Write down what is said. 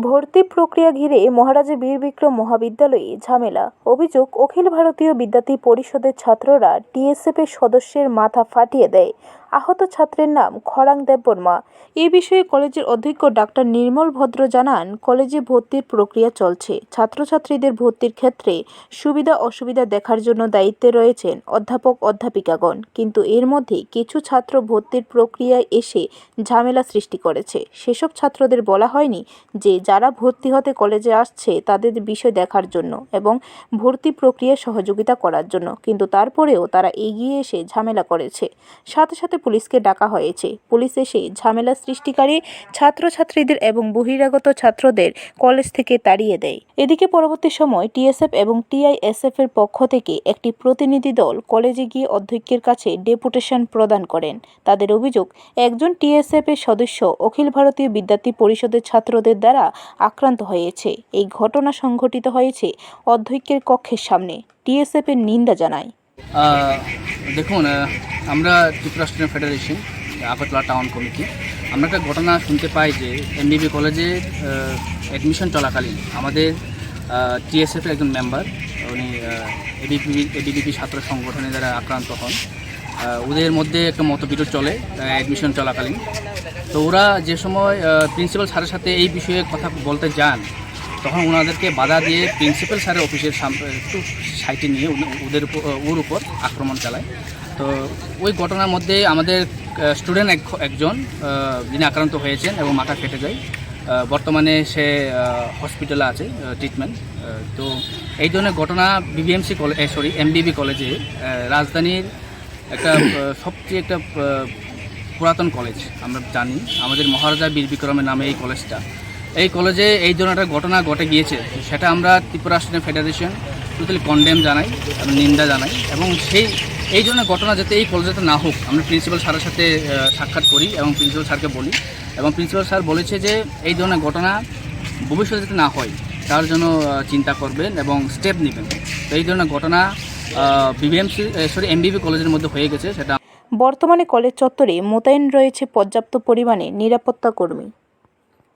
ভর্তি প্রক্রিয়া ঘিরে মহারাজা বীর বিক্রম মহাবিদ্যালয়ে ঝামেলা। অভিযোগ, অখিল ভারতীয় বিদ্যার্থী পরিষদের ছাত্ররা টিএসএফের সদস্যের মাথা ফাটিয়ে দেয়। আহত ছাত্রের নাম খরাং দেববর্মা। এ বিষয়ে কলেজের অধ্যক্ষ ডাক্তার নির্মল ভদ্র জানান, কলেজে ভর্তির প্রক্রিয়া চলছে। ছাত্রছাত্রীদের ভর্তির ক্ষেত্রে সুবিধা অসুবিধা দেখার জন্য দায়িত্বে রয়েছেন অধ্যাপক অধ্যাপিকাগণ। কিন্তু এর মধ্যে কিছু ছাত্র ভর্তির প্রক্রিয়ায় এসে ঝামেলা সৃষ্টি করেছে। সেসব ছাত্রদের বলা হয়নি যে যারা ভর্তি হতে কলেজে আসছে তাদের বিষয় দেখার জন্য এবং ভর্তি প্রক্রিয়ায় সহযোগিতা করার জন্য। কিন্তু তারপরেও তারা এগিয়ে এসে ঝামেলা করেছে। সাথে সাথে পুলিশকে ডাকা হয়েছে। পুলিশ এসে ঝামেলা সৃষ্টিকারী ছাত্রছাত্রীদের এবং বহিরাগত ছাত্রদের কলেজ থেকে তাড়িয়ে দেয়। এদিকে পরবর্তী সময় টিএসএফ এবং টিআইএসএফ এর পক্ষ থেকে একটি প্রতিনিধি দল কলেজে গিয়ে অধ্যক্ষের কাছে ডেপুটেশন প্রদান করেন। তাদের অভিযোগ, একজন টিএসএফ এর সদস্য অখিল ভারতীয় বিদ্যার্থী পরিষদের ছাত্রদের দ্বারা আক্রান্ত হয়েছে। এই ঘটনা সংঘটিত হয়েছে অধ্যক্ষের কক্ষের সামনে। টিএসএফ এর নিন্দা জানায়। দেখুন আমরা Tripura student federation, Agartala town committee. আমরা একটা ঘটনা শুনতে পাই যে এম এমবিবি কলেজে অ্যাডমিশন চলাকালীন আমাদের টিএসএফের একজন মেম্বার উনি এবিপি এবিবিপি ছাত্র সংগঠনের দ্বারা আক্রান্ত হন ওদের মধ্যে একটা মতবিরোধ চলে অ্যাডমিশন চলাকালীন। তো ওরা যে সময় প্রিন্সিপাল স্যারের সাথে এই বিষয়ে কথা বলতে যান তখন ওনাদেরকে বাধা দিয়ে প্রিন্সিপাল স্যারের অফিসের একটু সাইটে নিয়ে ওদের ওর উপর আক্রমণ চালায়। তো ওই ঘটনার মধ্যে আমাদের স্টুডেন্ট একজন আহ, যিনি আক্রান্ত হয়েছেন এবং মাথা ফেটে যায় বর্তমানে সে হসপিটালে আছে ট্রিটমেন্ট তো এই ধরনের ঘটনা বিবিএমসি কলেজ সরি এমবিবি কলেজে রাজধানীর একটা সবচেয়ে একটা পুরাতন কলেজ আমরা জানি। আমাদের মহারাজা বীর বিক্রমের নামে এই কলেজটা এই কলেজে এই ধরনের একটা ঘটনা ঘটে গিয়েছে, সেটা আমরা Tripura student federation totally condemn জানাই এবং নিন্দা জানাই এবং সেই, এই ধরনের ঘটনা যাতে এই কলেজে না হোক, আমরা প্রিন্সিপাল স্যারের সাথে সাক্ষাৎ করি এবং প্রিন্সিপাল স্যারকে বলি এবং প্রিন্সিপাল স্যার বলেছে যে এই ধরনের ঘটনা ভবিষ্যতে যাতে না হয়, তার জন্য চিন্তা করবেন এবং স্টেপ নেবেন। তো এই ধরনের ঘটনা বিবিএমসি সরি এমবিবি কলেজের মধ্যে হয়ে গেছে, সেটা বর্তমানে কলেজ চত্বরে মোতায়েন রয়েছে পর্যাপ্ত পরিমাণে নিরাপত্তা কর্মী।